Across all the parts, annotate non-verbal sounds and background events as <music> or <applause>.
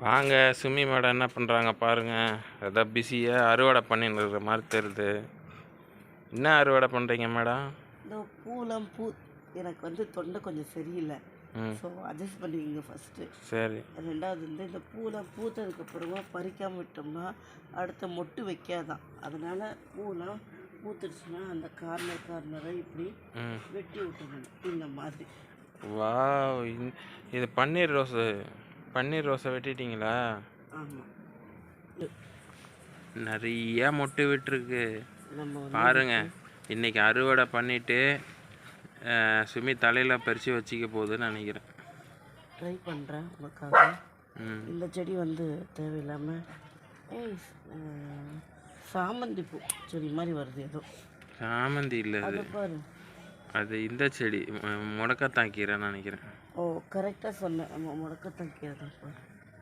வாங்க சுமி மேடம் என்ன பண்ணுறாங்க பாருங்கள் ஏதோ பிஸியாக அறுவடை பண்ணின்னு மாதிரி தெரியுது. என்ன அறுவடை பண்ணுறீங்க மேடம்? இந்த பூலாம் பூ எனக்கு வந்து தொண்டை கொஞ்சம் சரியில்லை. ஸோ அட்ஜஸ்ட் பண்ணிக்கங்க ஃபஸ்ட்டு சரி. ரெண்டாவது வந்து இந்த பூலாம் பூத்ததுக்கு அப்புறமா பறிக்காம விட்டோம்னா அடுத்த மொட்டு வைக்காதான். அதனால பூலாம் பூத்துடுச்சுன்னா அந்த கார்னர் கார்னரை இப்படி வெட்டி விட்டுறணும் இந்த மாதிரி. வாவ் இந்- இது பன்னீர் ரோஸு. பன்னீர் ரோஸை வெட்டிட்டீங்களா? நிறைய மொட்டு விட்டுருக்கு. பாருங்க. இன்னைக்கு அறுவடை பண்ணிட்டு சுமி தலையில் பறித்து வச்சிக்க போகுதுன்னு நினைக்கிறேன். ட்ரை பண்ணுறேன் உங்களுக்காக இந்த செடி வந்து தேவையில்லாமல் ஏய் சாமந்தி பூ செடி மாதிரி வருது ஏதோ. சாமந்தி இல்லை அது. அது பாரு. அது இந்த செடி முடக்கத்தான் கீரைன்னு நினைக்கிறேன். ஓ கரெக்டாக சொன்னேன் முடக்கத்தான் கீரை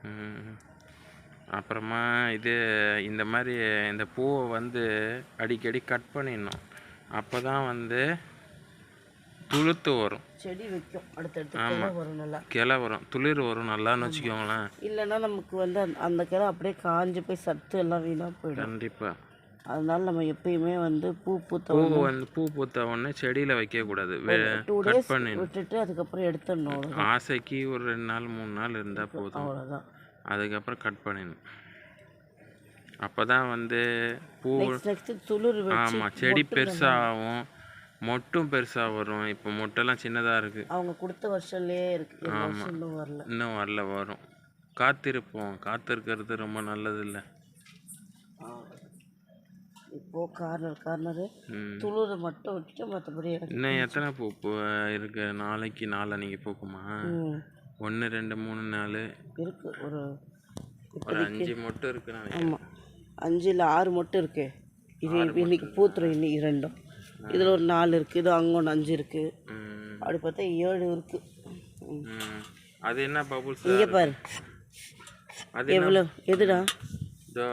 ம். அப்புறமா இது இந்த மாதிரி இந்த பூவை வந்து அடிக்கடி கட் பண்ணிடணும். அப்போ தான் வந்து துளுத்து வரும். செடி வைக்கும். அடுத்தடுத்து கிளை வரும் நல்லா. கிளை வரும். துளிர் வரும் நல்லான்னு வச்சுக்கோங்களேன். இல்லைன்னா நமக்கு வந்து அந்த- அந்த கிளை அப்படியே காஞ்சு போய் சத்து எல்லாம் வீணாக போயிடும். கண்டிப்பாக அதனால நம்ம எப்பயுமே வந்து பூ பூத்த பூ வந்து பூ பூத்த உடனே செடியில் வைக்கக்கூடாது கட் பண்ணி விட்டுட்டு அதுக்கப்புறம் எடுத்துடணும் ஆசைக்கு ஒரு ரெண்டு நாள் மூணு நாள் இருந்தால் போதும். அவ்வளோதான் அதுக்கப்புறம் கட் பண்ணிடணும். அப்போ தான் வந்து பூ துளிர் ஆமாம் செடி பெருசாகும் மொட்டும் பெருசாக வரும். இப்போ மொட்டெல்லாம் சின்னதாக இருக்குது அவங்க கொடுத்த வருஷம்லயே இருக்கு. வருஷம் இன்னும் வரல. இன்னும் வரல வரும். காத்திருப்போம். காத்திருக்கிறது ரொம்ப நல்லது இல்லை இப்போ கார்னர் கார்னரு துளிரை மட்டும் விட்டுட்டு மற்றபடி இன்னும் எத்தனை பூ பூ இருக்கு? நாளைக்கு நாளன்னைக்கு பூக்குமா? ஒன்று ரெண்டு மூணு நாலு. இருக்கு ஒரு ஒரு அஞ்சு மொட்டு இருக்கு ஆமாம் அஞ்சு இல்லை ஆறு மட்டும் இருக்கு. இது இன்னைக்கு பூத்துரும் இன்னைக்கு ரெண்டும் இதில் ஒரு நாலு இருக்குது இது அங்கே ஒன்று அஞ்சு இருக்குது அப்படி பார்த்தா ஏழு இருக்குது. அது என்ன பபுள்ஸ் இங்கே பாரு. எவ்வளோ எதுடா? இதோ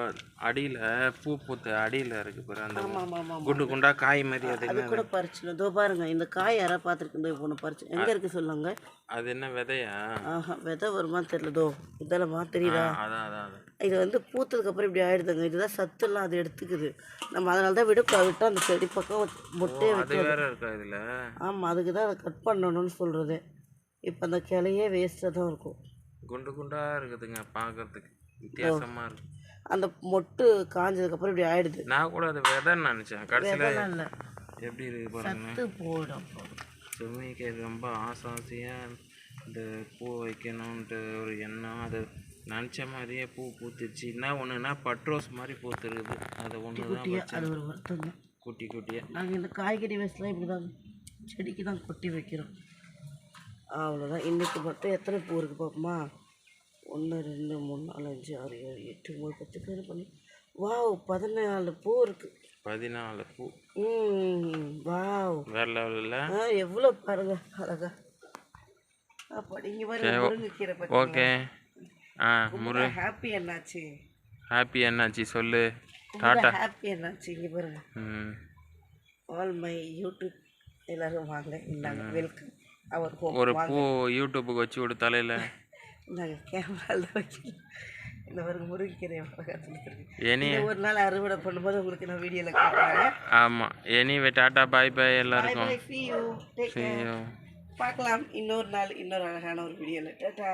அடியில் பூ பூத்த அடியில் இருக்கு பாரு அந்த குண்டு குண்டா காய் மாதிரி அது அது கூட பறிச்சுடும் இதோ பாருங்க இந்த காய் யாராவது பார்த்துருக்கு இப்போ ஒன்று பறிச்சு. எங்கே இருக்குது சொல்லுங்க. அது என்ன விதையா? ஆஹா விதை வருமான்னு தெரியல. தோ இதெல்லாமா தெரியுதா? அதான் அதான் இது வந்து பூத்ததுக்கு அப்புறம் இப்படி ஆயிடுதுங்க. இதுதான் சத்துலாம் அது எடுத்துக்குது. நம்ம அதனால தான் விடக்கூடாது விட்டால் அந்த செடி பக்கம் முட்டே அது வேற இருக்கா இதில்? ஆமாம் அதுக்கு தான் அதை கட் பண்ணணும்னு சொல்கிறது இப்போ அந்த கிளையே வேஸ்ட்டாக தான் இருக்கும். குண்டு குண்டா இருக்குதுங்க பார்க்கறதுக்கு. வித்தியாசமா இருக்கு. அந்த மொட்டு காஞ்சதுக்கப்புறம் இப்படி ஆயிடுது. நான் கூட அது விதைன்னு நினச்சேன். கடைசியில் இல்லை. எப்படி இருக்கு பாருங்க. சத்து போயிடும் சுமிக்கு ரொம்ப ஆசை ஆசையாக இந்த பூ வைக்கணுன்ட்டு ஒரு எண்ணம். அது நினச்ச மாதிரியே பூ பூத்துச்சு என்ன ஒன்றுனா பட்ரோஸ் மாதிரி பூத்துருக்குது. அது ஒன்று தான் அது ஒரு வருத்தம் தான் குட்டி குட்டியாக நாங்கள் இந்த காய்கறி வேஸ்ட்லாம் இப்படி தான் செடிக்கு தான் கொட்டி வைக்கிறோம். அவ்வளோதான் இன்றைக்கி மட்டும் எத்தனை பூ இருக்குது பார்ப்போமா ஒன்று ரெண்டு மூணு நாலு அஞ்சு ஆறு ஏழு எட்டு ஒம்பது பத்து பேர் பண்ணி வாவ் பதினாலு பூ இருக்குது பதினாலு பூ. ம் வாவ். வேற லெவலில். ஆ எவ்வளோ பாருங்க அழகா. அப்படி இங்கே பாருங்க முருங்கைக்கீரை பற்றி ஓகே. ஆ முரு ஹாப்பி என்னாச்சு? ஹாப்பி என்னாச்சு சொல்லு. ஹாப்பி என்னாச்சு இங்கே பாருங்க. ம். ஆல் மை யூடியூப் எல்லாரும் வாங்க இந்தாங்க வெல்கம் அவர் ஒரு பூ யூடியூப்புக்கு வச்சு விடு தலையில் <laughs> நாங்கள் கேமராவில் இந்த பாருங்க முருங்கைக்கீரை இதை ஒரு நாள் அறுவடை பண்ணும்போது உங்களுக்கு நான் வீடியோவில் காட்டுறேன். ஆமாம் எனிவே டாட்டா பாய் பாய் எல்லாருக்கும். பார்க்கலாம். இன்னொரு நாள் இன்னொரு அழகான ஒரு வீடியோவில் டாட்டா